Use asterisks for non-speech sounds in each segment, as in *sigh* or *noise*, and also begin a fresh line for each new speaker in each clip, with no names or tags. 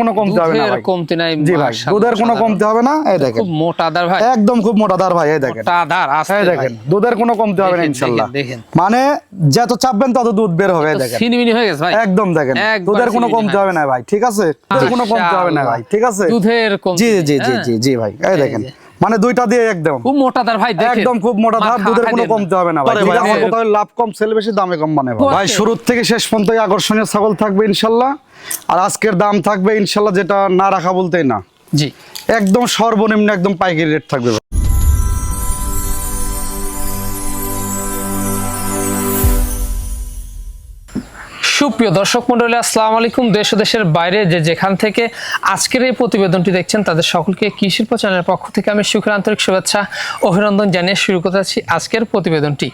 কোনো কমতে হবে না
কমতি নাই
জি ভাই দুধের কোনো। কমতে হবে না? এই দেখেন।
খুব মোটাদার ভাই।
একদম খুব মোটাদার ভাই এই দেখেন।
মোটাদার
এই দেখেন দুধের কোনো কমতে হবে না
ইনশাআল্লাহ
ইনশাল্লাহ।
দেখেন,
মানে যত চাপবেন তত দুধ বের হবে এই দেখেন।
সিনিমিনি হয়ে গেছে ভাই।
একদম দেখেন দুধের কোনো কমতে হবে না ভাই ঠিক আছে? দুধের কোনো কমতে হবে না ভাই ঠিক আছে?
দুধের
জি জি জি
হ্যাঁ?
জি জি ভাই এই দেখেন। মানে দুইটা দিয়ে একদম।
খুব মোটা দার ভাই
একদম খুব মোটা ধার দুধের কোনো। কমতে হবে না ভাই? আমার কথা হলো লাভ কম সেল বেশি দামে কম মানে। ভাই। শুরু থেকে শেষ পর্যন্ত আকর্ষণীয় ছাগল থাকবে ইনশাল্লাহ। আর আজকের দাম থাকবে ইনশাল্লাহ যেটা না রাখা বলতেই না।
জি।
একদম সর্বনিম্ন একদম পাইকারি রেট থাকবে
সুপ্রিয় দর্শক মন্ডলী, আসসালামু আলাইকুম। দেশ ও দেশের বাইরে যে যেখান থেকে আজকের এই প্রতিবেদনটি দেখছেন, তাদের সকলকে কৃষির চ্যানেলের পক্ষ থেকে আমি সুখের আন্তরিক শুভেচ্ছা অভিনন্দন জানিয়ে শুরু করতে যাচ্ছি আজকের প্রতিবেদনটি।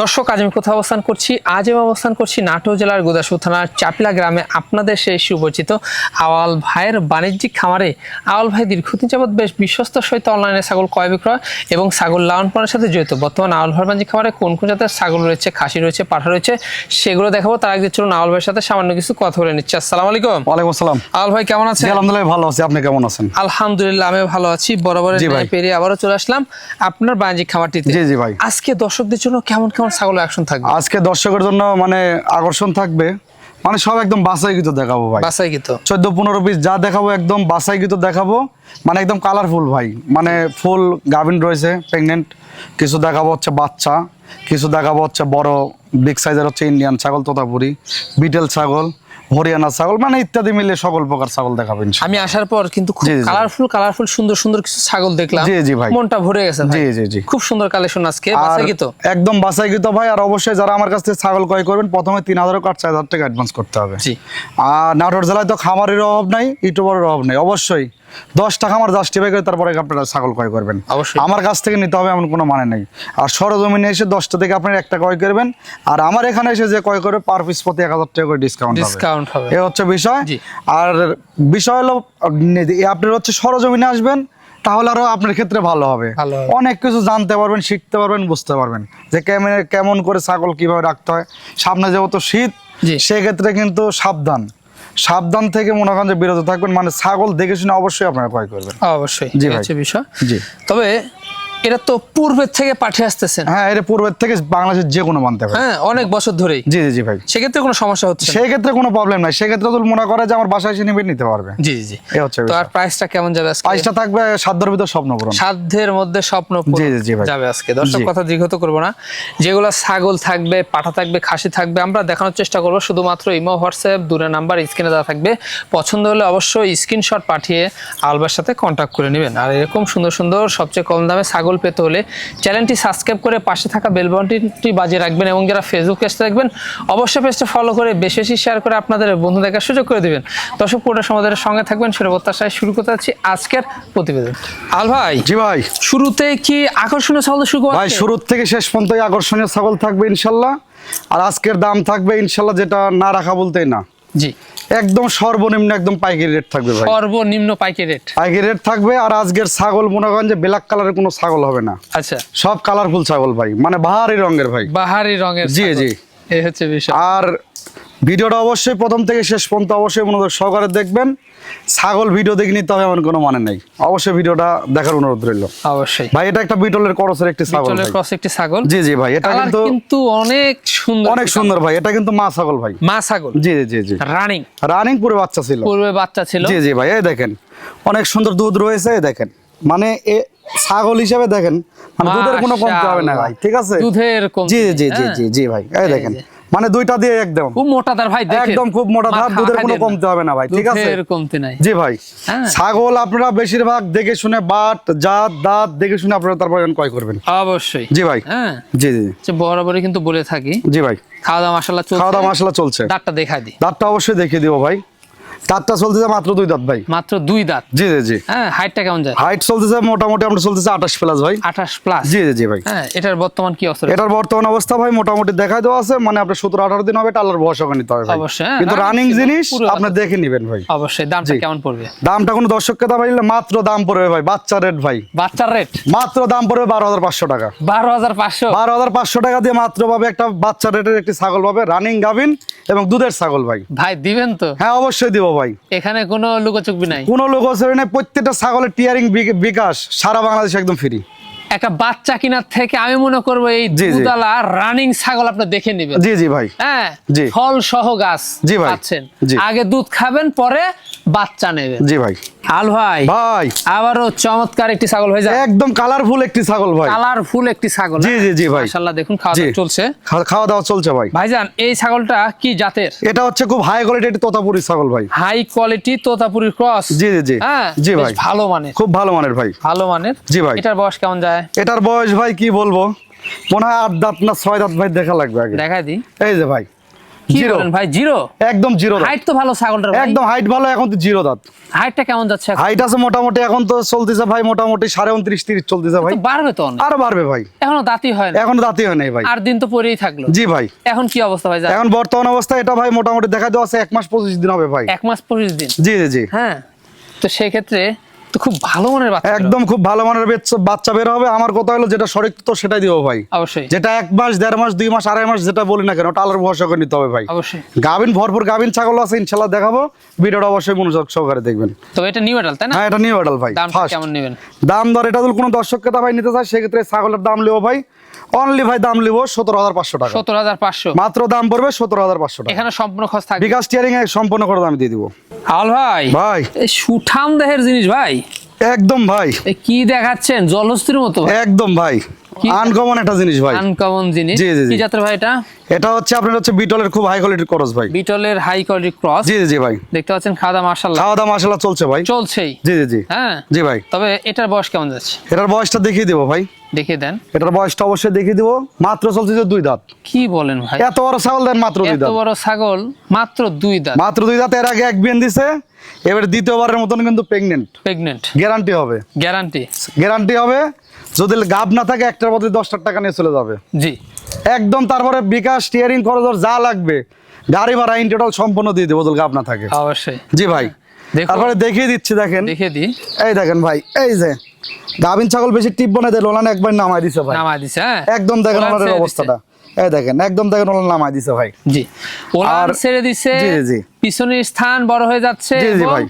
দর্শক, আজ আমি কোথাও অবস্থান করছি? আজ আমি অবস্থান করছি নাটোর জেলার গোদাসু থানার চাপিলা গ্রামে আপনাদের সেই সুপরিচিত আওয়াল ভাইয়ের বাণিজ্যিক খামারে। আওয়াল ভাই দীর্ঘদিন যাবৎ বেশ বিশ্বস্ত সহিত অনলাইনে ছাগল ক্রয় বিক্রয় এবং ছাগল লালন পালনের সাথে জড়িত। বর্তমান আওয়াল ভাইয়ের বাণিজ্যিক খামারে কোন কোন জাতের ছাগল রয়েছে, খাসি রয়েছে, পাঠা রয়েছে, সেগুলো দেখাবো। তার আগে চলুন আওয়াল ভাইয়ের সাথে সামান্য কিছু কথা বলে নিচ্ছি। আসসালামু আলাইকুম।
ওয়ালাইকুম আসসালাম।
আওয়াল ভাই কেমন আছেন?
আলহামদুলিল্লাহ ভালো আছি। আপনি কেমন আছেন?
আলহামদুলিল্লাহ আমি ভালো আছি।
ভাই।
পেরিয়ে আবারও চলে আসলাম আপনার বাণিজ্যিক খামারটিতে।
জি জি ভাই।
আজকে দর্শকদের জন্য কেমন কেমন ছাগল অ্যাকশন থাকবে?
আজকে দর্শকের জন্য মানে আকর্ষণ থাকবে। মানে সব একদম বাসাইকৃত দেখাবো ভাই।
বাসাই কি
চোদ্দ পনেরো পিস যা দেখাবো একদম বাসাই বাসাইকৃত দেখাবো। মানে একদম কালারফুল ভাই। মানে ফুল গাভিন রয়েছে প্রেগনেন্ট কিছু দেখাবো হচ্ছে বাচ্চা। কিছু দেখাবো হচ্ছে বড় বিগ সাইজের হচ্ছে ইন্ডিয়ান ছাগল তোতাপুরি বিটেল ছাগল। হরিয়ানা ছাগল মানে ইত্যাদি মিলে সকল প্রকার ছাগল দেখাবো ইনশাল্লাহ।
আমি আসার পর কিন্তু খুব। কালারফুল কালারফুল সুন্দর সুন্দর কিছু ছাগল দেখলাম।
জি, জি ভাই।
মনটা ভরে গেছে
জি, জি, জি।
খুব সুন্দর কালেকশন আজকে।
আর
বাসাই কি তো?
একদম বাসাইকৃত ভাই? আর অবশ্যই যারা আমার কাছ থেকে ছাগল ক্রয় করবেন প্রথমে তিন হাজার কাঠ চার হাজার টাকা অ্যাডভান্স করতে হবে।
জি।
আর নাটোর জেলায় তো খামারের অভাব নাই ইউটিউবারের অভাব নাই। অবশ্যই দশ টাকা আমার জাস্টিফাই করে তারপরে আপনারা ছাগল ক্রয় করবেন।
অবশ্যই।
আমার কাছ থেকে নিতে হবে এমন কোনো মানে নেই। আর সরজমিনে এসে দশটা থেকে আপনার একটা ক্রয় করবেন। আর আমার এখানে এসে যে ক্রয় করবে পার পিস প্রতি এক হাজার টাকা করে ডিসকাউন্ট
ডিসকাউন্ট হবে।
এ হচ্ছে বিষয়। আর বিষয় হলো আপনার হচ্ছে সরজমিনে আসবেন তাহলে আরও আপনার ক্ষেত্রে ভালো হবে। অনেক কিছু জানতে পারবেন শিখতে পারবেন বুঝতে পারবেন যে কেমন কেমন করে ছাগল কীভাবে রাখতে হয়। সামনে যেহেতু শীত সেক্ষেত্রে কিন্তু সাবধান। সাবধান থেকে মনে করেন যে বিরত থাকবেন। মানে ছাগল দেখে শুনে অবশ্যই আপনারা ক্রয় করবেন।
অবশ্যই
জি
বিষয়।
জি।
তবে এটা তো পূর্বের থেকে পাঠিয়ে আসতেছেন
হ্যাঁ এটা পূর্বের থেকে বাংলাদেশের যে কোনো মানতে
হ্যাঁ অনেক বছর ধরেই।
জি জি জি ভাই।
সেক্ষেত্রে কোনো সমস্যা হচ্ছে না।
সেই ক্ষেত্রে কোনো প্রবলেম নাই। সেক্ষেত্রে তো মনে করে যে আমার বাসায় এসে নিবে নিতে পারবে।
জি জি
হচ্ছে
তো আর প্রাইসটা কেমন যাবে আজকে?
প্রাইসটা থাকবে সাধ্যের ভিতর স্বপ্ন পূরণ।
সাধ্যের মধ্যে স্বপ্ন পূরণ
জি, জি, ভাই।
যাবে আজকে। দর্শক কথা দীর্ঘত করব না। যেগুলো ছাগল থাকবে পাঠা থাকবে খাসি থাকবে আমরা দেখানোর চেষ্টা করব। শুধুমাত্র ইমো হোয়াটসঅ্যাপ দূরের নাম্বার স্ক্রিনে দেওয়া থাকবে। পছন্দ হলে অবশ্যই স্ক্রিনশট পাঠিয়ে আলবার সাথে কন্ট্যাক্ট করে নেবেন। আর এরকম সুন্দর সুন্দর সবচেয়ে কম দামে ছাগল পেতে হলে চ্যানেলটি সাবস্ক্রাইব করে পাশে থাকা বেল বাটনটি বাজিয়ে রাখবেন এবং যারা ফেসবুক পেজটা দেখবেন অবশ্যই পেজটা ফলো করে বেশি বেশি শেয়ার করে আপনাদের বন্ধু দেখার সুযোগ করে দিবেন। দর্শক পুরোটা সমাজের সঙ্গে থাকবেন সেটা প্রত্যাশায় শুরু করতে যাচ্ছি আজকের প্রতিবেদন। আল ভাই
জি ভাই।
শুরুতে কি আকর্ষণীয় ছাগল শুরু
ভাই শুরুর থেকে শেষ পর্যন্ত আকর্ষণীয় ছাগল থাকবে ইনশাল্লাহ। আর আজকের দাম থাকবে ইনশাল্লাহ যেটা না রাখা বলতেই না।
জি।
একদম সর্বনিম্ন একদম পাইকারি রেট থাকবে ভাই।
সর্বনিম্ন পাইকারি রেট
পাইকারি রেট থাকবে আর আজকের ছাগল মনে করেন যে ব্ল্যাক কালারের কোনো ছাগল হবে না।
আচ্ছা।
সব কালারফুল ছাগল ভাই মানে বাহারি রঙের ভাই।
বাহারি রঙের
জি, জি।
এই হচ্ছে বিষয়।
আর ভিডিওটা অবশ্যই প্রথম থেকে শেষ পর্যন্ত অবশ্যই মনোযোগ সহকারে দেখবেন। ছাগল ভিডিও দেখে নিতে হবে এমন কোনো মানে নেই। অবশ্যই ভিডিওটা দেখার অনুরোধ রইল।
অবশ্যই।
ভাই এটা একটা বিটলের করসের একটি ছাগল ভাই।
ক্রস একটি ছাগল।
জি জি ভাই এটা কিন্তু
কিন্তু অনেক সুন্দর।
অনেক সুন্দর ভাই এটা কিন্তু মা ছাগল ভাই।
মা ছাগল।
জি জি জি
রানিং।
রানিং পুরো বাচ্চা ছিল।
পূর্বে বাচ্চা ছিল।
জি জি ভাই এই দেখেন অনেক সুন্দর দুধ রয়েছে এই দেখেন। মানে এ ছাগল হিসেবে দেখেন মানে দুধের কোনো কমতে হবে না ভাই ঠিক আছে?
দুধের কম
জি জি জি জি জি ভাই এই দেখেন। মানে দুইটা দিয়ে একদম।
খুব মোটা ধার ভাই
একদম খুব মোটা ধার দুধের কোনো কমতে হবে না ভাই ঠিক আছে?
কমতি নাই।
জি ভাই।
হ্যাঁ।
ছাগল আপনারা বেশিরভাগ দেখে শুনে বাট জাত দাঁত দেখে শুনে আপনারা তারপর ক্রয় করবেন।
অবশ্যই।
জি ভাই।
হ্যাঁ।
জি জি
যে বরাবরই কিন্তু বলে থাকি।
জি ভাই।
খাওয়া দাওয়া মশলা চলছে।
খাওয়া দাওয়া মশলা চলছে।
দাঁতটা দেখাই দিই।
দাঁতটা অবশ্যই দেখিয়ে দিব ভাই। দাঁতটা চলতেছে মাত্র দুই দাঁত ভাই।
মাত্র দুই দাঁত।
জি জি জি।
হ্যাঁ হাইটটা কেমন যায়?
হাইট চলতেছে মোটামুটি আমরা চলতেছে আঠাশ প্লাস ভাই।
আঠাশ প্লাস
জি জি জি ভাই।
হ্যাঁ এটার বর্তমান কি অবস্থা?
এটার বর্তমান অবস্থা ভাই মোটামুটি দেখাই দেওয়া আছে মানে আপনার সতেরো আঠারো দিন হবে টালার ভরসা করে নিতে হবে
অবশ্যই, হ্যাঁ,
কিন্তু রানিং জিনিস আপনি দেখে নিবেন ভাই।
অবশ্যই দামটা কেমন পড়বে?
দামটা কোনো দর্শককে দাম পাইলে মাত্র দাম পড়বে ভাই বাচ্চা রেট ভাই।
বাচ্চার রেট
মাত্র দাম পড়বে বারো হাজার পাঁচশো টাকা।
বারো হাজার পাঁচশো?
বারো হাজার পাঁচশো টাকা দিয়ে মাত্র পাবে একটা বাচ্চা রেটের একটি ছাগল পাবে রানিং গাভিন এবং দুধের ছাগল ভাই।
ভাই দিবেন তো?
হ্যাঁ অবশ্যই দিব ভাই।
এখানে কোনো লুকোচুকবি নাই।
কোনো লোক নাই প্রত্যেকটা ছাগলের টিয়ারিং বিকাশ সারা বাংলাদেশ একদম ফ্রি
একটা বাচ্চা কিনার থেকে আমি মনে করব এই
জি।
রানিং ছাগল আপনি দেখে নেবেন।
জি জি ভাই।
হ্যাঁ
জি।
ফল সহ গাছ
জি ভাই।
আগে দুধ খাবেন পরে বাচ্চা নেবেন।
জি ভাই।
আল ভাই।
ভাই।
আবারও চমৎকার একটি ছাগল হয়ে যায়
একদম কালারফুল একটি ছাগল ভাই।
কালারফুল একটি ছাগল
জি, জি, জি, ভাই।
মাশাআল্লাহ দেখুন খাওয়া দাওয়া চলছে।
খাওয়া দাওয়া চলছে ভাই।
ভাইজান এই ছাগলটা কি জাতের?
এটা হচ্ছে খুব হাই কোয়ালিটি একটি তোতাপুরি ছাগল ভাই।
হাই কোয়ালিটি তোতাপুরি ক্রস
জি জি জি।
হ্যাঁ
জি ভাই।
ভালো মানের।
খুব ভালো মানের ভাই।
ভালো মানের।
জি ভাই।
এটার বয়স কেমন যায়?
এটার বয়স ভাই কি বলব? মনে হয় আট দাঁত না ছয় দাঁত ভাই দেখা লাগবে আগে।
দেখাই দিই।
এই যে ভাই।
কি
জিরো
বলেন ভাই জিরো
একদম জিরো
হাইট তো ভালো ছাগলটার
একদম হাইট ভালো এখন তো জিরো দাঁত।
হাইটটা কেমন যাচ্ছে
হাইট আছে মোটামুটি এখন তো চলতেছে ভাই মোটামুটি সাড়ে উনত্রিশ তিরিশ চলতেছে ভাই।
বাড়বে তো
আরও বাড়বে ভাই।
এখনও দাঁতই হয় না।
এখন দাঁতই হয় নাই ভাই।
আর দিন তো পরেই থাকল।
জি ভাই।
এখন কি অবস্থা ভাই
এখন বর্তমান অবস্থায় এটা ভাই মোটামুটি দেখা দেওয়া আছে এক মাস পঁচিশ দিন হবে ভাই।
এক মাস পঁচিশ দিন।
জি জি জি।
হ্যাঁ। তো সেক্ষেত্রে তো খুব ভালো মনের বাচ্চা
একদম খুব ভালো মনের বাচ্চা বের হবে। আমার কথা হলো যেটা সঠিক তো সেটাই দিব ভাই।
অবশ্যই।
যেটা এক মাস দেড় মাস দুই মাস আড়াই মাস যেটা বলি না কেন ওটা আলোর ভরসা করে নিতে হবে ভাই।
অবশ্যই।
গাভিন ভরপুর গাভিন ছাগল আছে ইনশাল্লাহ দেখাবো। ভিডিওটা অবশ্যই মনোযোগ সহকারে দেখবেন।
তো এটা নিউ এডাল তাই না?
হ্যাঁ এটা নিউ ভাই দাম
কেমন নেবেন?
দাম দর এটা যদি কোনো দর্শক ক্রেতা ভাই নিতে চায় সেক্ষেত্রে ছাগলের দাম লেও ভাই। অনলি ভাই দাম লিবো সতেরো হাজার পাঁচশো টাকা।
সতেরো হাজার পাঁচশো।
মাত্র দাম পড়বে সতেরো হাজার পাঁচশো টাকা।
এখানে সম্পূর্ণ খরচ থাকবে।
বিকাশ টিয়ারিং এ সম্পূর্ণ খরচ আমি দিয়ে দিব।
আল ভাই
ভাই।
এই সুঠাম দেহের জিনিস ভাই।
একদম ভাই।
কি দেখাচ্ছেন? জলস্থির মতো।
একদম ভাই? আনকমন একটা জিনিস ভাই।
আনকমন জিনিস?
জি, জি।
কি জাতের ভাই এটা?
এটা হচ্ছে আপনার হচ্ছে বিটলের খুব হাই কোয়ালিটির করস ভাই।
বিটলের হাই কোয়ালিটি ক্রস
জি জি ভাই।
দেখতে পাচ্ছেন খাওয়া দাওয়া মার্শাল্লাহ
খাওয়া দাওয়া মশলা চলছে ভাই।
চলছেই।
জি জি জি।
হ্যাঁ?
জি ভাই।
তবে এটার বয়স কেমন যাচ্ছে?
এটার বয়সটা দেখিয়ে দেবো ভাই।
দেখিয়ে দেন।
এটার বয়সটা অবশ্যই দেখিয়ে দিব। মাত্র চলছে যে দুই দাঁত।
কি বলেন ভাই?
এত বড় ছাগল দেন মাত্র দুই দাঁত।
এত বড় ছাগল মাত্র দুই দাঁত।
মাত্র দুই দাঁত এর আগে এক বিয়ান দিছে। এবার দ্বিতীয়বারের মতন কিন্তু প্রেগনেন্ট
প্রেগনেন্ট
গ্যারান্টি হবে।
গ্যারান্টি
গ্যারান্টি হবে। যদি গাব না থাকে একটার বদলে দশটার টাকা নিয়ে চলে যাবে।
জি।
একদম তারপরে বিকাশ স্টিয়ারিং খরচ যা লাগবে গাড়ি ভাড়া ইন টোটাল সম্পূর্ণ দিয়ে দেবো যদি গাব না থাকে।
অবশ্যই।
জি ভাই তারপরে দেখিয়ে দিচ্ছি দেখেন।
দেখিয়ে দিই।
এই দেখেন ভাই এই যে গাভিন ছাগল বেশি টিপবো না দিল ওলান একবার নামাই দিছে ভাই।
নামা দিছে হ্যাঁ।
একদম দেখেন
ছেড়ে
অবস্থাটা এই দেখেন একদম দেখেন ওলান নামাই দিছে ভাই।
জি। ওলান ছেড়ে দিছে
জি, জি।
পিছনের স্থান বড় হয়ে যাচ্ছে
জি, জি, ভাই।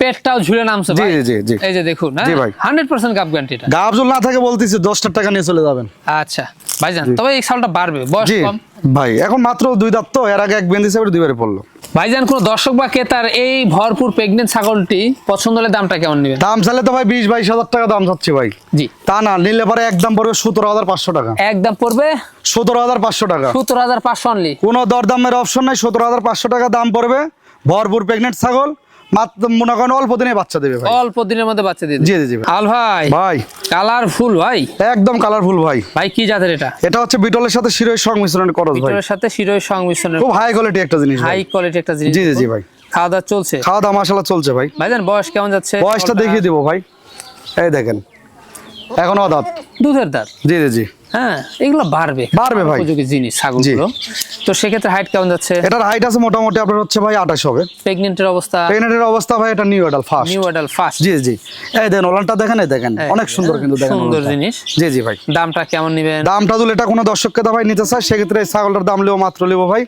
পেটটাও ঝুলে নামছে
জি, জি, জি।
এই যে দেখুন
জি, ভাই।
হান্ড্রেড পার্সেন্ট গাপ গ্যারান্টি এটা।
গাব যদি না থাকে বলতেছি দশটার টাকা নিয়ে চলে যাবেন।
আচ্ছা ভাইজান তবে এই সালটা বাড়বে বয়স কম।
ভাই এখন মাত্র দুই দাঁত তো এর আগে এক দিছে এবার দুইবারে পড়ল।
ভাইজান কোন দর্শক বা ক্রেতার এই ভরপুর প্রেগনেন্ট ছাগলটি পছন্দ হলে দামটা কেমন নেবেন?
দাম চাইলে তো ভাই বিশ বাইশ হাজার টাকা দাম চাচ্ছি ভাই।
জি।
তা না নিলে পরে একদম পড়বে সতেরো হাজার পাঁচশো টাকা।
একদম পড়বে
সতেরো হাজার পাঁচশো টাকা।
সত্তর হাজার পাঁচশো অনলি
কোনো দরদামের অপশন নাই সতেরো হাজার পাঁচশো টাকা দাম পড়বে। ভরপুর প্রেগনেন্ট ছাগল মাত্র মনে করেন অল্প দিনে বাচ্চা দেবে ভাই।
অল্প দিনের মধ্যে বাচ্চা দিয়ে।
জি জি জি
আল ভাই
ভাই।
কালারফুল ভাই।
একদম কালারফুল ভাই।
ভাই কি জাতের এটা?
এটা হচ্ছে বিটলের সাথে শিরোই সংমিশ্রণ করস ভাই।
ভিতরের সাথে
খুব হাই কোয়ালিটি একটা জিনিস
হাই কোয়ালিটি একটা জিনিস
জি জি জি ভাই।
খাওয়া দাওয়া চলছে?
খাওয়া দাওয়া মশলা চলছে ভাই।
ভাইজান বয়স কেমন যাচ্ছে?
বয়সটা দেখিয়ে দিব ভাই। এই দেখেন। এখন অদাত।
দুধের দাঁত?
জি জি জি।
হ্যাঁ এগুলো বাড়বে।
বাড়বে ভাই।
উপযোগী জিনিস ছাগলগুলো। তো সেক্ষেত্রে হাইট কেমন যাচ্ছে?
এটার হাইট আছে মোটামুটি আপনার হচ্ছে ভাই আঠাশ হবে।
প্রেগনেন্টের অবস্থা?
প্রেগনেন্টের অবস্থা ভাই এটা new first
new adult first
জি জি। এই দেখেন ওলানটা দেখেন এই দেখেন। অনেক সুন্দর কিন্তু দেখেন
সুন্দর জিনিস।
জি জি ভাই।
দামটা কেমন নেবেন?
দামটা তুলে এটা কোনো দর্শককে দা ভাই নিতে চায় সেক্ষেত্রে ছাগলটার দাম লিও মাত্র লিবো ভাই।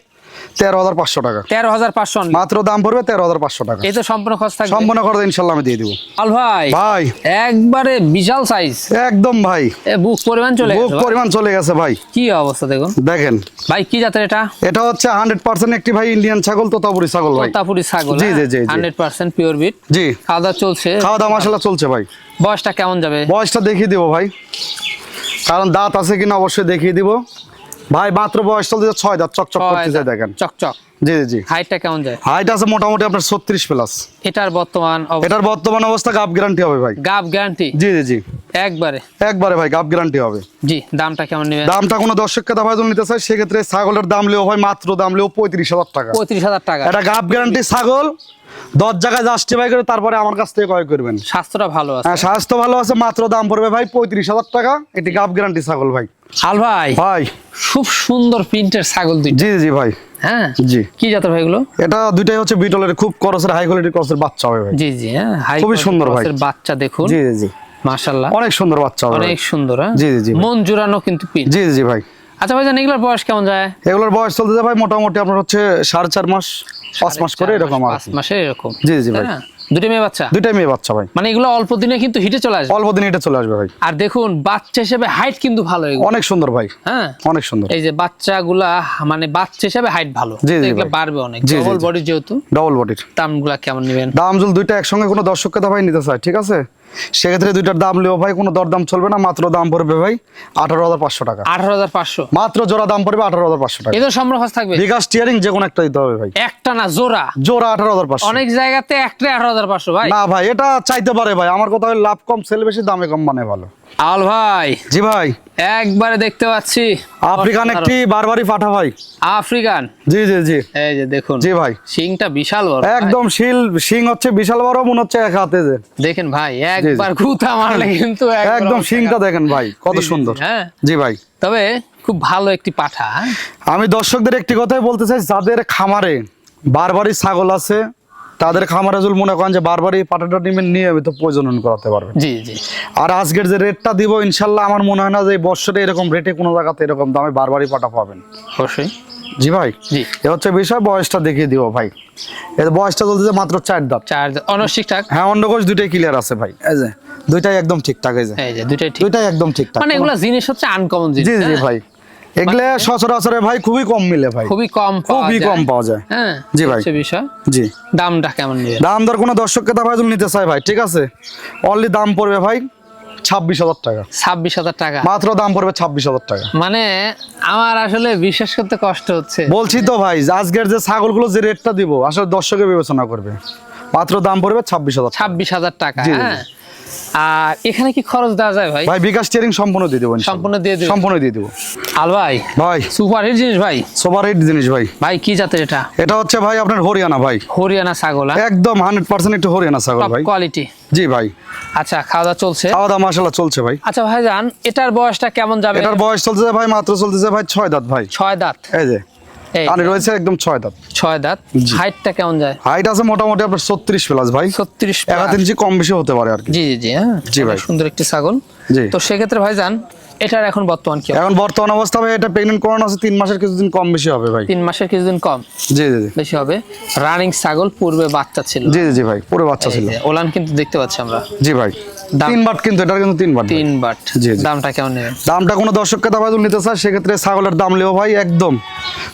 তেরো হাজার পাঁচশো টাকা।
তেরো হাজার পাঁচশো।
মাত্র দাম পড়বে তেরো হাজার পাঁচশো টাকা।
এই তো সম্পূর্ণ খরচ থাকবে।
সম্পূর্ণ করে ইনশাল্লাহ আমি দিয়ে দিব।
আল ভাই
ভাই।
একবারে বিশাল সাইজ
একদম ভাই।
বুক পরিমাণ চলে
বুক পরিমাণ চলে গেছে ভাই।
কি অবস্থা দেখুন।
দেখেন।
ভাই কি জাতের এটা?
এটা হচ্ছে হান্ড্রেড পার্সেন্ট একটি ভাই ইন্ডিয়ান ছাগল তোতাপুরি ছাগল ভাই।
তোতাপুরি ছাগল
জি, জি, জি, জি।
হান্ড্রেড পার্সেন্ট পিওর বিট
জি।
খাওয়া দাওয়া চলছে।
খাওয়া দাওয়া মশলা চলছে ভাই।
বয়সটা কেমন যাবে?
বয়সটা দেখিয়ে দিব ভাই। কারণ দাঁত আছে কিনা অবশ্যই দেখিয়ে দিব। ভাই মাত্র বয়স চলছে ছয় দাঁত চকচক করতেছে দেখেন।
চকচক।
জি জি জি।
হাইটটা কেমন যায়?
হাইট আছে মোটামুটি আপনার ছত্রিশ প্লাস
এটার বর্তমান
এটার বর্তমান অবস্থা গাপ গ্যারান্টি হবে ভাই।
গাব গ্যারান্টি
জি জি জি।
একবারে?
একবারে ভাই গাপ গ্যারান্টি হবে।
জি দামটা কেমন নেবেন?
দামটা কোনো দর্শককে দাম যদি নিতে চায় সেক্ষেত্রে ছাগলের দাম লিও ভাই মাত্র দাম লিও পঁয়ত্রিশ হাজার টাকা।
পঁয়ত্রিশ হাজার টাকা।
এটা গাপ গ্যারান্টি ছাগল দশ জায়গায় জাস্টিফাই করে তারপরে আমার কাছ থেকে ক্রয় করবেন।
স্বাস্থ্যটা ভালো আছে।
হ্যাঁ স্বাস্থ্য ভালো আছে মাত্র দাম পড়বে ভাই পঁয়ত্রিশ হাজার টাকা। এটি গাপ গ্যারান্টি ছাগল ভাই।
আল ভাই
ভাই।
খুব সুন্দর প্রিন্টের ছাগল দুইটা।
জি জি ভাই।
হ্যাঁ?
জি।
কি জাতের ভাই এগুলো?
এটা দুইটাই হচ্ছে বিটলের খুব করসের হাই কোয়ালিটির করসের বাচ্চা হবে ভাই।
জি জি হ্যাঁ হাই
খুবই সুন্দর ভাই।
বাচ্চা দেখুন।
জি জি
মাশাল্লাহ
অনেক সুন্দর বাচ্চা হবে
অনেক সুন্দর হ্যাঁ?
জি, জি।
মন জুড়ানো কিন্তু
জি জি ভাই।
আচ্ছা ভাইজান এগুলোর বয়স কেমন যায়?
এগুলোর বয়স চলতে যায় ভাই মোটামুটি আপনার হচ্ছে সাড়ে চার মাস পাঁচ মাস করে এরকম আর
পাঁচ মাসে এরকম।
জি, জি ভাই।
দুটো মেয়ে বাচ্চা?
দুইটাই মেয়ে বাচ্চা ভাই।
মানে এগুলো অল্প দিনে কিন্তু হিটে চলে আসবে?
অল্প দিনে এটা চলে আসবে ভাই।
আর দেখুন বাচ্চা হিসেবে হাইট কিন্তু ভালো
অনেক সুন্দর ভাই।
হ্যাঁ?
অনেক সুন্দর।
এই যে বাচ্চাগুলা মানে বাচ্চা হিসেবে হাইট ভালো। এগুলো বাড়বে অনেক। ডবল বডি যেহেতু
ডবল বডির
দামগুলা কেমন নেবেন?
দাম জুল দুইটা একসঙ্গে কোনো দর্শককে তো ভাই নিতে চায় ঠিক আছে? সেক্ষেত্রে দুইটার দাম নেব ভাই কোনো দরদাম চলবে না মাত্র দাম পড়বে ভাই আঠারো হাজার পাঁচশো টাকা।
আঠারো হাজার পাঁচশো।
মাত্র জোড়া দাম পড়বে আঠারো হাজার পাঁচশো টাকা।
এদের সম্ভব থাকবে।
বিকাশ টিয়ারিং যে কোনো একটা দিতে হবে ভাই।
একটা না জোড়া?
জোড়া আঠারো হাজার পাঁচশো।
অনেক জায়গাতে একটা আঠারো হাজার পাঁচশো ভাই।
না ভাই এটা চাইতে পারে ভাই। আমার কথা হয় লাভ কম সেল বেশি দামে কম মানে ভালো।
আল ভাই
জি ভাই।
একবারে দেখতে পাচ্ছি।
আফ্রিকান একটি বারবারই পাঠা ভাই।
আফ্রিকান?
জি জি জি।
এই যে দেখুন
জি ভাই।
শিংটা বিশাল বড়
একদম শিল শিং হচ্ছে বিশাল বড় মনে হচ্ছে এক হাতে
দেখেন ভাই একবার গুতা মারলে *laughs* কিন্তু
একদম শিংটা দেখেন ভাই কত সুন্দর।
হ্যাঁ।
জি ভাই।
তবে খুব ভালো একটি পাঠা হ্যাঁ?
আমি দর্শকদের একটি কথাই বলতে চাই যাদের খামারে বারবারই ছাগল আছে তাদের খামারে যদি মনে করেন যে বারবারই পাটাটা নেবেন নিয়মিত প্রজনন করাতে পারবেন
জি জি।
আর আজকের যে রেটটা দিব ইনশাল্লাহ আমার মনে হয় না যে বছরে এরকম রেটে কোনো জায়গাতে এরকম দামে বারবারই পাটা পাবেন।
অবশ্যই।
জি ভাই?
জি।
এ হচ্ছে বিষয় বয়সটা দেখিয়ে দিব ভাই। এর বয়সটা চলতেছে মাত্র চার দাঁত।
চার অনর ঠিকঠাক?
হ্যাঁ অন্ডকোষ দুইটাই ক্লিয়ার আছে ভাই। এই যে। দুইটাই একদম ঠিকঠাক এই যে।
এই যে দুইটাই ঠিক।
দুইটাই একদম ঠিকঠাক।
মানে এগুলা জিনিস হচ্ছে আনকমন জিনিস।
জি জি? ভাই। এগুলো সচরাচরে ভাই খুবই কম মিলে ভাই।
খুবই কম
খুবই। কম পাওয়া যায়।
হ্যাঁ
জি ভাই।
বিষয়।
জি।
দামটা কেমন
দাম দর কোনো দর্শককে তা ভাই যদি নিতে চাই ভাই ঠিক আছে? অনলি দাম পড়বে ভাই ছাব্বিশ হাজার টাকা।
ছাব্বিশ হাজার টাকা।
মাত্র দাম পড়বে ছাব্বিশ হাজার টাকা।
মানে আমার আসলে বিশ্বাস করতে কষ্ট হচ্ছে।
বলছি তো ভাই আজকের যে ছাগলগুলো যে রেটটা দিব আসলে দর্শকে বিবেচনা করবে। মাত্র দাম পড়বে ছাব্বিশ হাজার
ছাব্বিশ হাজার টাকা। হ্যাঁ? আর এখানে কি খরচ দেওয়া যায় ভাই?
ভাই বিকাশ টিয়ারিং সম্পূর্ণ দিয়ে দেবো
সম্পূর্ণ দিয়ে দেবেন?
সম্পূর্ণ দিয়ে দেবো।
আল ভাই
ভাই।
সুপার হিট জিনিস ভাই?
সুপার হিট জিনিস ভাই।
ভাই কি জাতের এটা?
এটা হচ্ছে ভাই আপনার হরিয়ানা ভাই।
হরিয়ানা ছাগল হ্যাঁ?
একদম হান্ড্রেড পার্সেন্ট একটু হরিয়ানা ছাগল ভাই।
কোয়ালিটি
জি ভাই।
আচ্ছা খাওয়া দাওয়া চলছে?
খাওয়া দাওয়া মাসাল্লাহ চলছে ভাই।
আচ্ছা ভাই জান এটার বয়সটা কেমন যাবে?
এটার বয়স চলতেছে ভাই মাত্র চলতেছে ভাই ছয় দাঁত ভাই।
ছয় দাঁত।
এই যে। আর রয়েছে একদম ছয় দাঁত।
ছয় দাঁত। হাইটটা কেমন যায়?
হাইট আছে মোটামুটি আপনার ছত্রিশ প্লাস ভাই।
ছত্রিশ
এক হাত ইঞ্চি কম বেশি হতে পারে আর কি।
জি জি জি হ্যাঁ।
জি ভাই।
সুন্দর একটি ছাগল।
জি।
তো সেক্ষেত্রে ভাই জান এটার এখন বর্তমান কি
এখন বর্তমান অবস্থা ভাই এটা প্রেগনেন্ট করানো আছে তিন মাসের কিছুদিন কম বেশি হবে ভাই।
তিন মাসের কিছুদিন কম?
জি জি জি।
বেশি হবে। রানিং ছাগল পূর্বে বাচ্চা ছিল।
জি জি জি ভাই পুরো বাচ্চা ছিল।
ওলান কিন্তু দেখতে পাচ্ছি আমরা।
জি ভাই। তিন বাট কিন্তু এটার কিন্তু তিন বাট
তিন বাট।
জি, জি।
দামটা কেমন নেবেন?
দামটা কোনো দর্শককে নিতে চায় সেক্ষেত্রে ছাগলের দাম লিও ভাই একদম।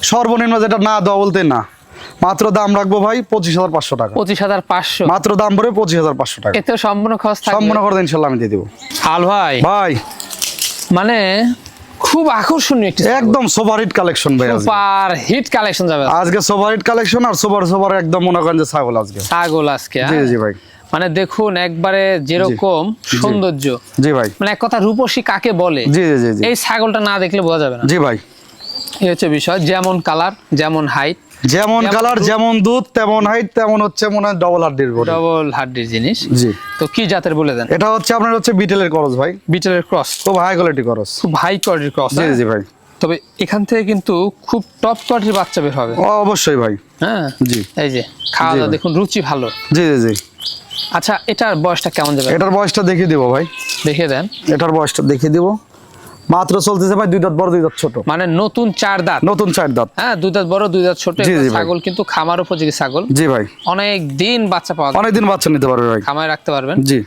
সর্বনিম্ন যেটা না দেওয়া বলতে না। মাত্র দাম রাখব ভাই পঁচিশ হাজার পাঁচশো টাকা।
পঁচিশ হাজার পাঁচশো।
মাত্র দাম পড়বে পঁচিশ হাজার পাঁচশো টাকা।
এতেও সম্পূর্ণ খরচ
সম্পূর্ণ করে ইনশাল্লাহ আমি দিয়ে দেবো।
আল ভাই।
ভাই।
মানে খুব আকর্ষণীয় একটি
একদম সুপার হিট কালেকশন ভাই
সুপার হিট কালেকশন যাবে।
আজকে সুপার হিট কালেকশন আর সুপার সুপার একদম মনে করেন যে ছাগল আজকে।
ছাগল আজকে
জি
হ্যাঁ?
জি ভাই।
মানে দেখুন একবারে যেরকম সৌন্দর্য।
জি ভাই।
মানে এক কথা রূপসী কাকে বলে?
জি জি জি
এই ছাগলটা না দেখলে বোঝা যাবে না।
জি ভাই।
এই হচ্ছে বিষয় যেমন কালার যেমন হাইট
যেমন কালার যেমন দুধ তেমন হাইট তেমন হচ্ছে মনে হয় ডবল হাড্ডির বডি
ডবল হাড্ডির জিনিস।
জি।
তো কি জাতের বলে দেন?
এটা হচ্ছে আপনার হচ্ছে বিটেলের করস ভাই।
বিটেলের ক্রস।
খুব হাই কোয়ালিটি করস।
খুব হাই কোয়ালিটির ক্রস
জি জি ভাই।
তবে এখান থেকে কিন্তু খুব টপ কোয়ালিটির বাচ্চা বের হবে।
ও, অবশ্যই ভাই।
হ্যাঁ?
জি।
এই যে খাওয়া দাওয়া দেখুন রুচি ভালো।
জি জি জি।
আচ্ছা এটার বয়সটা কেমন যাবে?
এটার বয়সটা দেখিয়ে দিব ভাই।
দেখে দেন।
এটার বয়সটা দেখিয়ে দিব। মাত্র চলতেছে ভাই দুই দাঁত বড় দুই দাঁত ছোট।
মানে নতুন চার দাঁত?
নতুন চার দাঁত।
হ্যাঁ দুই দাঁত বড় দুই দাঁত ছোট। ছাগল কিন্তু খামার উপযোগী ছাগল।
জি ভাই।
অনেক দিন বাচ্চা পাওয়া যায়।
অনেকদিন বাচ্চা নিতে পারবে ভাই।
খামায় রাখতে পারবেন।
জি।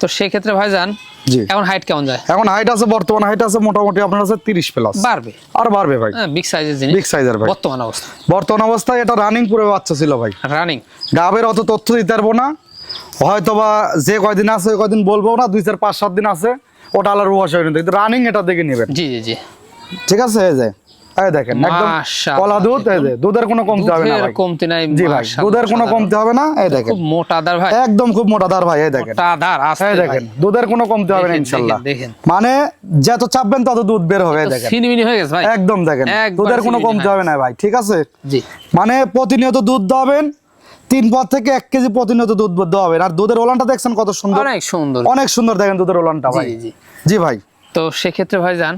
তো সেই ক্ষেত্রে ভাই যান
জি।
এখন হাইট কেমন যায়?
এখন হাইট আছে বর্তমান হাইট আছে মোটামুটি আপনার আছে তিরিশ প্লাস
বাড়বে?
আর বাড়বে ভাই।
হ্যাঁ বিগ সাইজের জিনিস।
বিগ সাইজের ভাই।
বর্তমান অবস্থা।
বর্তমান অবস্থায় এটা রানিং পুরো বাচ্চা ছিল ভাই।
রানিং
গাবের অত তথ্য দিতে পারব না। হয়তো বা যে কয়দিন আছে ওই কয়দিন বলব না দুই চার পাঁচ সাত দিন আছে ওটা আলার রুয়াশ হয়ে কিন্তু রানিং এটা দেখে নেবেন।
জি জি জি।
ঠিক আছে এই দেখেন একদম কলা দুধ এই যে দুধের কোনো কমতে হবে না
কমতি নাই
জি ভাই দুধের কোনো। কমতে হবে না এই দেখেন।
খুব মোটা দার ভাই।
একদম খুব মোটা দার ভাই এই দেখেন।
মোটা দার আস্তে
এই দেখেন দুধের কোনো কমতে হবে না
দেখেন,
মানে যত চাপবেন তত দুধ বের হবে এই দেখেন।
হয়ে গেছে ভাই।
একদম দেখেন দুধের কোনো কমতে হবে না ভাই ঠিক আছে?
জি।
মানে প্রতিনিয়ত দুধ দেওয়াবেন তিন পর থেকে এক কেজি প্রতিনিয়ত দুধ দেওয়াবেন আর দুধের ওলানটা দেখছেন কত সুন্দর?
অনেক সুন্দর।
অনেক সুন্দর দেখেন দুধের ওলানটা ভাই।
জি।
জি ভাই।
তো সেক্ষেত্রে ভাই যান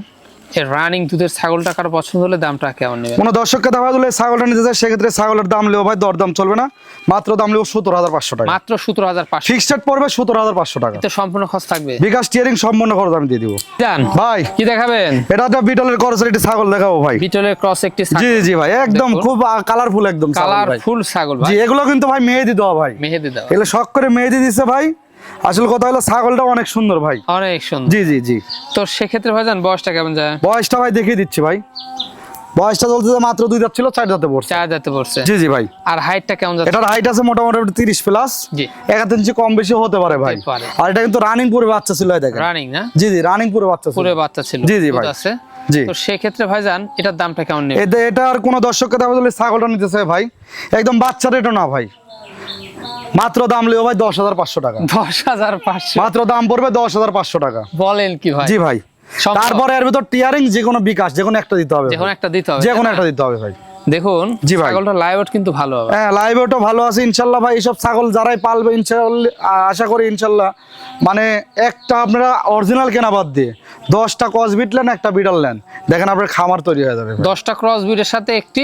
রানিং দুধের ছাগলটা কারও পছন্দ হলে দামটা কেমন নেবেন?
কোনো দর্শককে দেখা দিলে ছাগলটা নিতে চায় সেক্ষেত্রে ছাগলের দাম লেও ভাই দরদাম চলবে না। মাত্র দাম লেও সত্তর হাজার পাঁচশো টাকা।
মাত্র সতেরো হাজার পাঁচশো
ফিক্সড পড়বে সত্তর হাজার পাঁচশো টাকা।
তো সম্পূর্ণ খরচ থাকবে।
বিকাশ টিয়ারিং সম্পূর্ণ খরচ আমি দিয়ে দিব।
যান
ভাই
কি দেখাবেন?
এটা একটা বিটলের করছে একটি ছাগল দেখাবো ভাই।
বিটলের ক্রস একটি
জি জি ভাই একদম খুব কালারফুল একদম।
কালারফুল ছাগল
জি এগুলো কিন্তু ভাই মেহেদি দেওয়া ভাই।
মেহেদি দাও
এগুলো শখ করে মেহেদি দিচ্ছে ভাই। আসল কথা হলো ছাগলটা অনেক সুন্দর ভাই।
অনেক সুন্দর।
জি জি জি।
তো সেক্ষেত্রে ভাই যান বয়সটা কেমন যায়?
বয়সটা ভাই দেখিয়ে দিচ্ছি ভাই। বয়সটা চলছে যে মাত্র দুই দাঁত ছিল চার দাঁতে পড়ছে।
চার যাতে পড়ছে।
জি জি ভাই।
আর হাইটটা কেমন যাচ্ছে?
এটার হাইট আছে মোটামুটি তিরিশ প্লাস
জি।
এক ইঞ্চি কম বেশি হতে পারে ভাই। আর এটা কিন্তু রানিং পুরে বাচ্চা ছিল এই দেখেন।
রানিং না?
জি জি রানিং পুরে বাচ্চা ছিল।
পুরো বাচ্চা ছিল।
জি, জি ভাই।
আছে
জি।
তো সেক্ষেত্রে ভাই যান এটার দামটা কেমন নেবে?
এটা আর কোনো দর্শককে দেখা বলে ছাগলটা নিতে চায় ভাই। একদম বাচ্চা রেটও না ভাই। মাত্র দাম লিও ভাই দশ হাজার পাঁচশো টাকা।
দশ হাজার পাঁচশো।
মাত্র দাম পড়বে দশ হাজার পাঁচশো টাকা।
বলেন কি ভাই?
জি ভাই। তারপরে এর ভিতর টিয়ারিং যে কোনো বিকাশ যে কোনো একটা দিতে হবে
যে কোনো একটা দিতে হবে।
যে কোনো একটা দিতে হবে ভাই।
দেখুন
জি ভাই।
ছাগলটা লাইভ কিন্তু ভালো হবে।
হ্যাঁ লাইভ ওটা ভালো আছে ইনশাল্লাহ ভাই। এইসব ছাগল যারাই পালবে ইনশাল্লাহ আশা করি ইনশাল্লাহ। মানে একটা আপনারা অরিজিনাল কেনা বাদ দিয়ে দশটা কস বিটলেন একটা বিড়াল নেন দেখেন আপনার খামার তৈরি হয়ে যাবে
দশটা ক্রস ব্রিডের সাথে একটি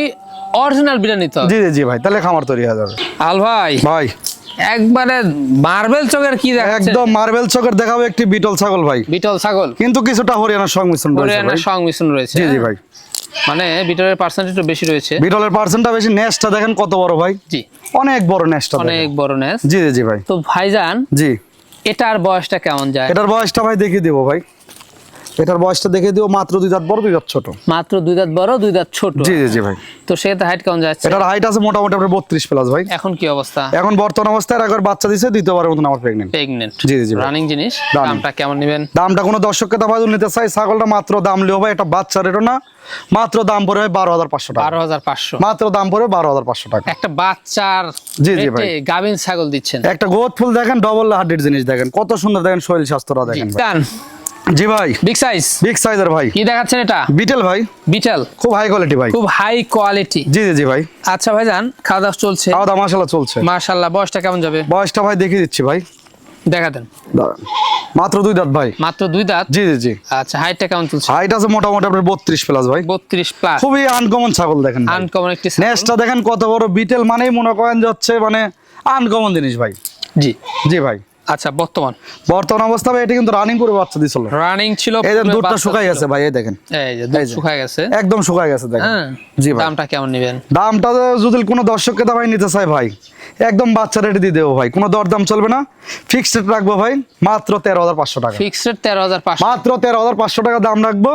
অরিজিনাল বিড়া নিতে হবে।
জি জি ভাই তাহলে খামার তৈরি হয়ে যাবে।
আল ভাই।
ভাই।
একবারে মার্বেল চোখের কি দেখাচ্ছে?
একদম মার্বেল চকের দেখাবো একটি বিটল ছাগল ভাই।
বিটল ছাগল?
কিন্তু কিছুটা হরিয়ানার সংমিশ্রণ রয়েছে
হরিয়ানার সংমিশ্রণ রয়েছে
জি জি
হ্যাঁ?
ভাই।
মানে বিটলের পার্সেন্টেজ একটু বেশি রয়েছে।
বিটলের পার্সেন্টটা বেশি নেসটা দেখেন কত বড় ভাই।
জি।
অনেক বড় নেসটা
অনেক বড় নেস।
জি জি জি ভাই।
তো ভাইজান
জি।
এটার বয়সটা কেমন যায়?
এটার বয়সটা ভাই দেখিয়ে দেবো ভাই। এটার বয়সটা দেখিয়ে দিও মাত্র দুই দাঁত বড় দুই দাঁত ছোট।
মাত্র দুই দাঁত বড় দুই দাঁত ছোট।
জি জি জি ভাই।
তো সেক্ষেত্রে হাইট কেমন যাচ্ছে?
এটার হাইট আছে মোটামুটি আপনার বত্রিশ প্লাস ভাই।
এখন কি অবস্থা?
এখন বর্তমান অবস্থায় একবার বাচ্চা দিছে দ্বিতীয়বারের মতন আমার প্রেগনেন্ট
প্রেগনেন্ট
জি, জি।
রানিং জিনিস? দামটা কেমন নেবেন?
দামটা কোনো দর্শককে দাবা নিতে চাই। ছাগলটা মাত্র দাম লিও ভাই এটা বাচ্চা রেটও না মাত্র দাম পড়ে ভাই বারো হাজার পাঁচশো টাকা।
বারো হাজার পাঁচশো।
মাত্র দাম পড়ে বারো হাজার পাঁচশো টাকা।
একটা বাচ্চার
জি, জি ভাই।
গাভিন ছাগল দিচ্ছেন।
একটা গোদ ফুল দেখেন ডবল হার্টের জিনিস দেখেন। কত সুন্দর দেখেন শরীর স্বাস্থ্যটা দেখেন
ডান।
জি ভাই।
বিগ সাইজ
বিগ সাইজের ভাই।
কি দেখাচ্ছেন এটা?
বিটেল ভাই।
বিটেল
খুব হাই কোয়ালিটি ভাই।
খুব হাই কোয়ালিটি
জি জি জি ভাই।
আচ্ছা ভাইজান খাওয়া দাওয়া চলছে?
খাওয়া দাওয়া মাসালা চলছে।
মার্শাল্লাহ বয়সটা কেমন যাবে?
বয়সটা ভাই দেখিয়ে দিচ্ছি ভাই।
দেখা দেন।
মাত্র দুই দাঁত ভাই।
মাত্র দুই দাঁত?
জি জি জি।
আচ্ছা হাইটটা কেমন চলছে?
হাইট আছে মোটামুটি আপনার বত্রিশ প্লাস ভাই।
বত্রিশ প্লাস
খুবই আনকমন ছাগল দেখেন
আনকমন একটি।
নেসটা দেখেন কত বড়। বিটেল মানেই মনে করেন যে হচ্ছে মানে আনকমন জিনিস ভাই।
জি।
জি ভাই।
আচ্ছা বর্তমান?
বর্তমান অবস্থা ভাই এটা কিন্তু রানিং করে বাচ্চা দিছিল।
রানিং ছিল
এই যে দুধটা শুকাই গেছে ভাই এই দেখেন।
এই যে দুধ শুকায় গেছে।
একদম শুকাই গেছে দেখেন।
হ্যাঁ
জি ভাই।
দামটা কেমন নেবেন?
দামটা যদি কোনো দর্শককে দাবাই নিতে চায় ভাই একদম বাচ্চা রেটে দিয়ে দেবো ভাই। কোনো দরদাম চলবে না। ফিক্সড রেট রাখব ভাই মাত্র তেরো হাজার পাঁচশো টাকা।
ফিক্সড রেট তেরো হাজার পাঁচশো।
মাত্র তেরো হাজার পাঁচশো টাকা দাম রাখব।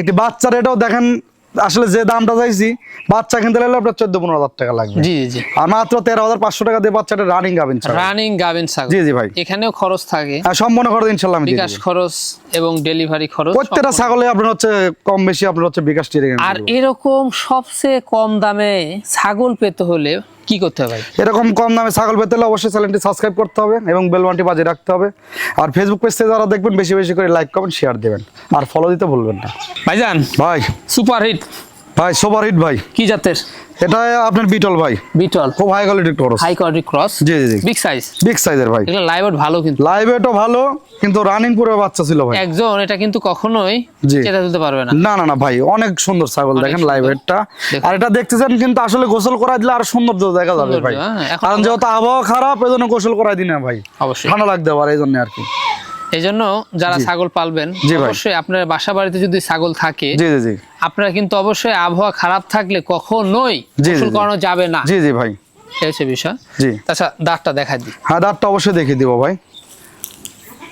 একটি বাচ্চা রেটেও দেখেন আসলে যে দামটা চাইছি বাচ্চা কিনতে লাগলে আপনার চোদ্দ পনেরো হাজার টাকা লাগবে।
জি জি।
আর মাত্র তেরো হাজার পাঁচশো টাকা দিয়ে বাচ্চাটা রানিং গাবেন
রানিং গাবেন
জি জি ভাই।
এখানেও খরচ থাকে।
আর সম্পূর্ণ খরচ ইনশাল্লাহ
বিকাশ খরচ এবং ডেলিভারি খরচ
প্রত্যেকটা ছাগলে আপনার হচ্ছে কম বেশি আপনার হচ্ছে বিকাশ
আর এরকম সবচেয়ে কম দামে ছাগল পেতে হলে কি করতে হবে ভাই?
এরকম কম দামে ছাগল পেতে হলে অবশ্যই চ্যানেলটি সাবস্ক্রাইব করতে হবে এবং বেলবানটি বাজে রাখতে হবে। আর ফেসবুক পেজ থেকে যারা দেখবেন বেশি বেশি করে লাইক কমেন্ট শেয়ার দেবেন। আর ফলো দিতে ভুলবেন না।
ভাইজান
ভাই।
সুপার হিট
ভাই সুপার হিট ভাই।
কি জাতের?
এটা আপনার বিটল ভাই।
বিটল।
খুব হাই কোয়ালিটির খরচ
হাই কোয়ালিটি ক্রস
জি জি
বিগ সাইজ
বিগ সাইজের ভাই।
লাইভ ভালো কিন্তু।
লাইভ এটো ভালো কিন্তু রানিং পুরো বাচ্চা ছিল ভাই।
একজন এটা কিন্তু কখনোই। চেতা তুলতে পারবে না।
না না না ভাই অনেক সুন্দর ছাগল দেখেন। লাইভ এটটা। আর এটা দেখতেছেন কিন্তু আসলে গোসল করাই দিলে আর সৌন্দর্য দেখা যাবে ভাই।
হ্যাঁ,
কারণ যেহেতু আবহাওয়া খারাপ এই জন্য গোসল করাই দিই না ভাই।
অবশ্যই।
ঠান্ডা লাগতে পারে এই জন্য আর কি।
এই জন্য যারা ছাগল পালবেন অবশ্যই আপনার বাসা বাড়িতে যদি ছাগল থাকে
জি জি জি।
আপনারা কিন্তু অবশ্যই আবহাওয়া খারাপ থাকলে কখনোই গোসল করানো যাবে না।
জি জি ভাই।
হচ্ছে বিষয়।
জি।
আচ্ছা দাঁতটা দেখা দিই।
হ্যাঁ দাঁতটা অবশ্যই দেখে দিব ভাই।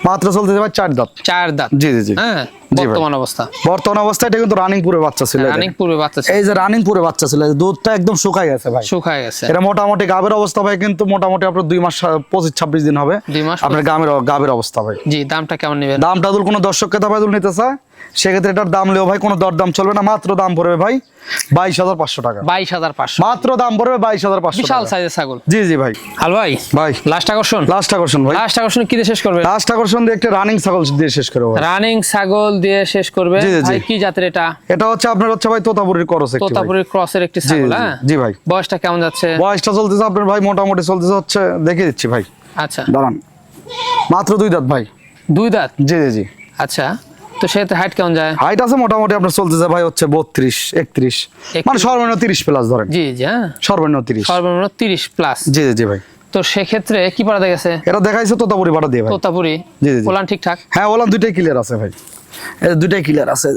মাত্র চলতে ভাই চার দাঁত।
চার দাঁত।
জি জি জি।
হ্যাঁ। বর্তমান অবস্থা।
বর্তমান অবস্থায় এটা কিন্তু রানিং পুরে বাচ্চা ছিল
রানিং পূর্বে বাচ্চা ছিল,
এই যে রানিং পুরে বাচ্চা ছিল দুধটা একদম শুকাই গেছে ভাই।
শুকায় গেছে।
এটা মোটামুটি গাবের অবস্থা ভাই কিন্তু মোটামুটি আপনার দুই মাস পঁচিশ ছাব্বিশ দিন হবে।
দুই মাস
আপনার গামের গাবের অবস্থা ভাই।
জি দামটা কেমন নেবেন?
দামটা দুল কোনো দর্শককে দাবাই দুল নিতে চায় সেক্ষেত্রে এটার দাম লেও ভাই কোনো দরদাম চলবে না মাত্র দাম পড়বে ভাই বাইশ হাজার পাঁচশো টাকা।
বাইশ হাজার পাঁচশো।
মাত্র দাম পড়বে বাইশ হাজার পাঁচশো
বিশাল। সাইজের ছাগল।
জি জি ভাই।
হাল ভাই
ভাই।
লাস্ট আকর্ষণ?
লাস্ট আকর্ষণ ভাই।
লাস্ট আকর্ষণ কি দিয়ে শেষ করবে
লাস্ট আকর্ষণ দিয়ে একটা রানিং ছাগল দিয়ে শেষ করে ভাই।
রানিং ছাগল দিয়ে শেষ করবে। ভাই কি জাতের এটা?
এটা হচ্ছে আপনার হচ্ছে ভাই তোতাপুরির করস একটি
তোতাপুরের ক্রসের একটি ছাগল হ্যাঁ?
জি ভাই।
বয়সটা কেমন যাচ্ছে?
বয়সটা চলতেছে আপনার ভাই মোটামুটি চলতেছে হচ্ছে দেখে দিচ্ছি ভাই।
আচ্ছা।
দাঁড়ান। মাত্র দুই দাঁত ভাই।
দুই দাঁত?
জি জি জি।
আচ্ছা। তো সেক্ষেত্রে হাইট কেমন যায়?
হাইট আছে মোটামুটি আপনার চলতেছে ভাই হচ্ছে বত্রিশ একত্রিশ। মানে সর্বনিম্ন তিরিশ প্লাস ধরেন।
জি জি হ্যাঁ।
সর্বনিম্ন তিরিশ।
সর্বনিম্ন তিরিশ প্লাস
জি জি জি ভাই।
তো সেক্ষেত্রে কি পাড়া গেছে
এটা দেখাইছে তোতাপুরি পাটা দিয়ে ভাই।
তোতাপুরি।
জি, জি।
পোলান ঠিকঠাক?
হ্যাঁ ওলান দুইটাই ক্লিয়ার আছে ভাই। দুইটাই ক্লিয়ার আছে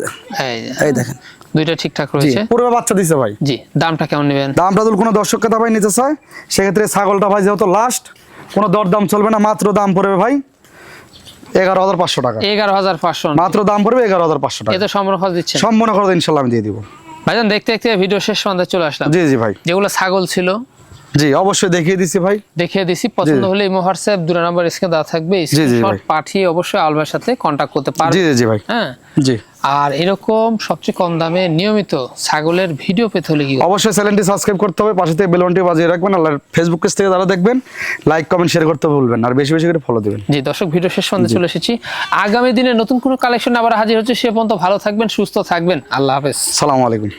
এই
দেখেন।
দুইটা ঠিকঠাক রয়েছে।
পূর্বে বাচ্চা দিছে ভাই।
জি দামটা কেমন নেবেন?
দামটা যদি কোনো দর্শক কথা ভাই নিতে চায় সেক্ষেত্রে ছাগলটা ভাই যেহেতু লাস্ট কোনো দর দাম চলবে না মাত্র দাম পড়বে ভাই এগারো হাজার পাঁচশো টাকা।
এগারো হাজার পাঁচশো
মাত্র দাম পড়বে এগারো হাজার পাঁচশো টাকা।
এতে সম্পূর্ণ খরচ দিচ্ছেন।
সম্পূর্ণ খরচ ইনশাল্লাহ আমি দিয়ে দিব।
ভাইজান দেখতে দেখতে ভিডিও শেষ সন্ধ্যায় চলে আসলাম।
জি জি ভাই।
যেগুলো ছাগল ছিল
জি অবশ্যই দেখিয়ে দিছি ভাই।
দেখিয়ে দিছি। পছন্দ হলে এই হোয়াটসঅ্যাপ দুটো নাম্বার স্ক্রিনে দেওয়া থাকবে। স্ক্রিনশট পাঠিয়ে অবশ্যই আলবার সাথে কন্ট্যাক্ট করতে
জি জি জি ভাই।
হ্যাঁ?
জি।
আর এরকম সবচেয়ে কম দামে নিয়মিত ছাগলের ভিডিও পেতে হলে কি?
অবশ্যই চ্যানেলটি সাবস্ক্রাইব করতে হবে পাশে থেকে বেলনটি বাজিয়ে রাখবেন আর ফেসবুক পেজ থেকে যারা দেখবেন লাইক কমেন্ট শেয়ার করতে ভুলবেন আর বেশি বেশি করে ফলো দিবেন।
জি দর্শক ভিডিও শেষ সন্ধ্যে চলে এসেছি। আগামী দিনে নতুন কোনো কালেকশন আবার হাজির হচ্ছে সে পর্যন্ত ভালো থাকবেন সুস্থ থাকবেন। আল্লাহ হাফেজ।
সালামু আলাইকুম।